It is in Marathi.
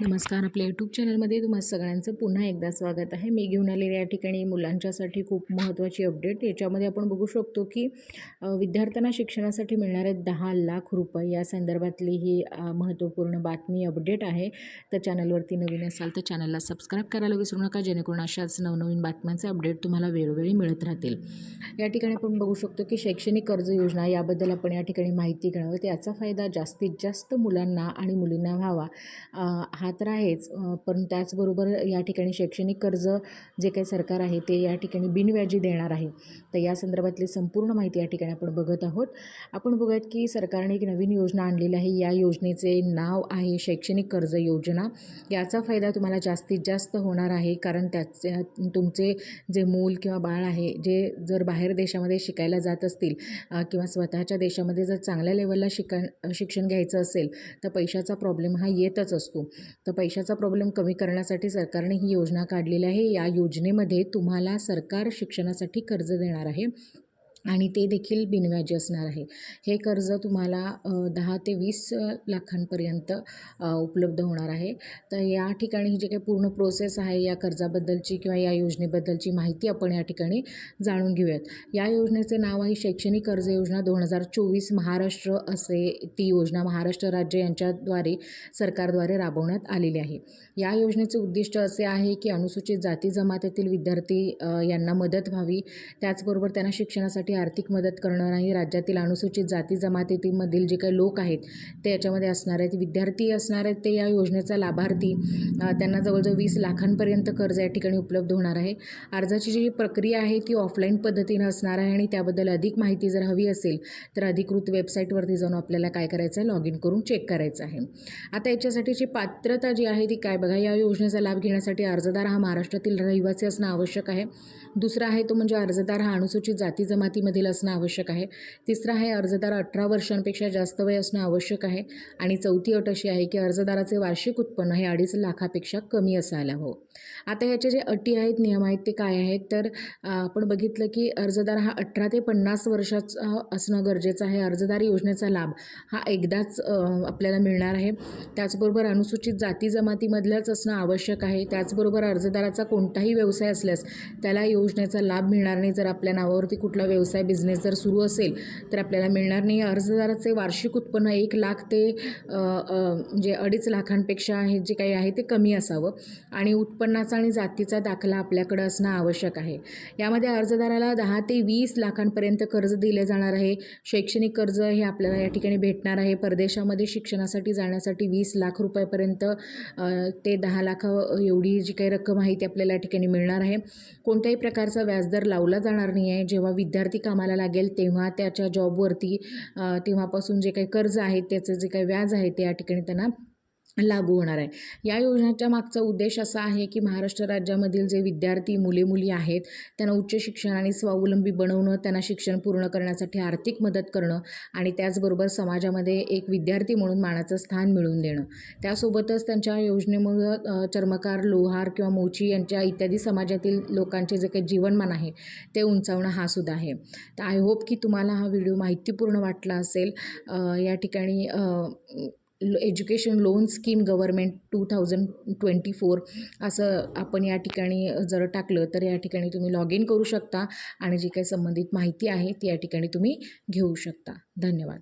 नमस्कार. आपल्या यूट्यूब चॅनलमध्ये तुम्हा सगळ्यांचं पुन्हा एकदा स्वागत आहे. मी घेऊन आलेले या ठिकाणी मुलांच्यासाठी खूप महत्त्वाची अपडेट याच्यामध्ये आपण बघू शकतो की विद्यार्थ्यांना शिक्षणासाठी मिळणारे दहा लाख रुपये या संदर्भातली ही महत्त्वपूर्ण बातमी अपडेट आहे. तर चॅनलवरती नवीन असाल तर चॅनलला सबस्क्राईब करायला विसरू नका. जेणेकरून अशाच नवनवीन बातम्यांचे अपडेट तुम्हाला वेळोवेळी मिळत राहतील. या ठिकाणी आपण बघू शकतो की शैक्षणिक कर्ज योजना याबद्दल आपण या ठिकाणी माहिती घेणार त्याचा याचा फायदा जास्तीत जास्त मुलांना आणि मुलींना व्हावा. हा हा तर आहेच. पण त्याचबरोबर या ठिकाणी शैक्षणिक कर्ज जे काही सरकार आहे ते या ठिकाणी बिनव्याजी देणार आहे. तर या संदर्भातली संपूर्ण माहिती या ठिकाणी आपण बघत आहोत. आपण बघूयात की सरकारने एक नवीन योजना आणलेली आहे. या योजनेचे नाव आहे शैक्षणिक कर्ज योजना. याचा फायदा तुम्हाला जास्तीत जास्त होणार आहे कारण त्याचे तुमचे जे मूल किंवा बाळ आहे जे जर बाहेर देशामध्ये शिकायला जात असतील किंवा स्वतःच्या देशामध्ये जर चांगल्या लेवलला शिकण शिक्षण घ्यायचं असेल तर पैशाचा प्रॉब्लेम हा येतच असतो. तर पैशाचा प्रॉब्लेम कमी करण्यासाठी सरकारने ही योजना काढलेली आहे. या योजनेमध्ये तुम्हाला सरकार शिक्षणासाठी कर्ज देणार आहे. आणि ते देखील बिनव्याजी असणार आहे. हे कर्ज तुम्हाला दहा ते वीस लाखांपर्यंत उपलब्ध होणार आहे. तर या ठिकाणी ही जी काही पूर्ण प्रोसेस आहे या कर्जाबद्दलची किंवा या योजनेबद्दलची माहिती आपण या ठिकाणी जाणून घेऊयात. या योजनेचे नाव आहे शैक्षणिक कर्ज योजना दोन हजार चोवीस महाराष्ट्र असे ती योजना महाराष्ट्र राज्य यांच्याद्वारे सरकारद्वारे राबवण्यात आलेली आहे. या योजनेचे उद्दिष्ट असे आहे की अनुसूचित जाती जमातीतील विद्यार्थी यांना मदत व्हावी. त्याचबरोबर त्यांना शिक्षणासाठी आर्थिक मदत करणं नाही. राज्यातील अनुसूचित जाती जमातीमधील जे काही लोक आहेत ते याच्यामध्ये असणार आहेत. विद्यार्थी असणार आहेत ते या योजनेचा लाभार्थी. त्यांना जवळजवळ वीस लाखांपर्यंत कर्ज या ठिकाणी उपलब्ध होणार आहे. अर्जाची जी प्रक्रिया आहे ती ऑफलाईन पद्धतीनं असणार आहे आणि त्याबद्दल अधिक माहिती जर हवी असेल तर अधिकृत वेबसाईटवरती जाऊन आपल्याला काय करायचं आहे लॉग इन करून चेक करायचं आहे. आता याच्यासाठीची पात्रता जी आहे ती काय? बघा या योजनेचा लाभ घेण्यासाठी अर्जदार हा महाराष्ट्रातील रहिवासी असणं आवश्यक आहे. दुसरा आहे तो म्हणजे अर्जदार हा अनुसूचित जाती जमाती जमातीमधील असणं आवश्यक आहे. तिसरा आहे अर्जदार अठरा वर्षांपेक्षा जास्त वय असणं आवश्यक आहे. आणि चौथी अट अशी आहे की अर्जदाराचे वार्षिक उत्पन्न हे अडीच लाखापेक्षा कमी असायला हवं. आता याचे जे अटी आहेत नियम आहेत ते काय आहेत? तर आपण बघितलं की अर्जदार हा अठरा ते पन्नास वर्षाचा असणं गरजेचं आहे. अर्जदार योजनेचा लाभ हा एकदाच आपल्याला मिळणार आहे. त्याचबरोबर अनुसूचित जाती जमातीमधल्याच असणं आवश्यक आहे. त्याचबरोबर अर्जदाराचा कोणताही व्यवसाय असल्यास त्याला योजनेचा लाभ मिळणार नाही जर आपल्या नावावरती कुठला व्यवसाय बिझनेस जर सुरू असेल तर आपल्याला मिळणार नाही. अर्जदाराचे वार्षिक उत्पन्न एक लाख ते म्हणजे अडीच लाखांपेक्षा हे जे काही आहे ते कमी असावं. आणि उत्पन्नाचा आणि जातीचा दाखला आपल्याकडं असणं आवश्यक आहे. यामध्ये अर्जदाराला दहा ते वीस लाखांपर्यंत कर्ज दिले जाणार आहे. शैक्षणिक कर्ज हे आपल्याला या ठिकाणी भेटणार आहे. परदेशामध्ये शिक्षणासाठी जाण्यासाठी वीस लाख रुपयापर्यंत ते दहा लाख एवढी जी काही रक्कम आहे ती आपल्याला या ठिकाणी मिळणार आहे. कोणत्याही प्रकारचा व्याजदर लावला जाणार नाही आहे जेव्हा विद्यार्थी कामाला लागेल तेव्हा त्याच्या जॉबवरती तेव्हापासून जे काही कर्ज आहे त्याचं जे काही व्याज आहे ते या ठिकाणी त्यांना लागू होणार आहे. या योजनेच्या मागचा उद्देश असा आहे की महाराष्ट्र राज्यामधील जे विद्यार्थी मुले मुली आहेत त्यांना उच्च शिक्षण आणि स्वावलंबी बनवणं त्यांना शिक्षण पूर्ण करण्यासाठी आर्थिक मदत करणं आणि त्याचबरोबर समाजामध्ये एक विद्यार्थी म्हणून मानाचं स्थान मिळवून देणं. त्यासोबतच त्यांच्या योजनेमुळं चर्मकार लोहार किंवा मोची यांच्या इत्यादी समाजातील लोकांचे जे काही जीवनमान आहे ते उंचावणं हा सुद्धा आहे. तर आय होप की तुम्हाला हा व्हिडिओ माहितीपूर्ण वाटला असेल. या ठिकाणी education loan scheme government two thousand twenty four असं आपण या ठिकाणी जर टाकलं तर या ठिकाणी तुम्ही लॉग इन करू शकता आणि जी काही संबंधित माहिती आहे ती या ठिकाणी तुम्ही घेऊ शकता. धन्यवाद.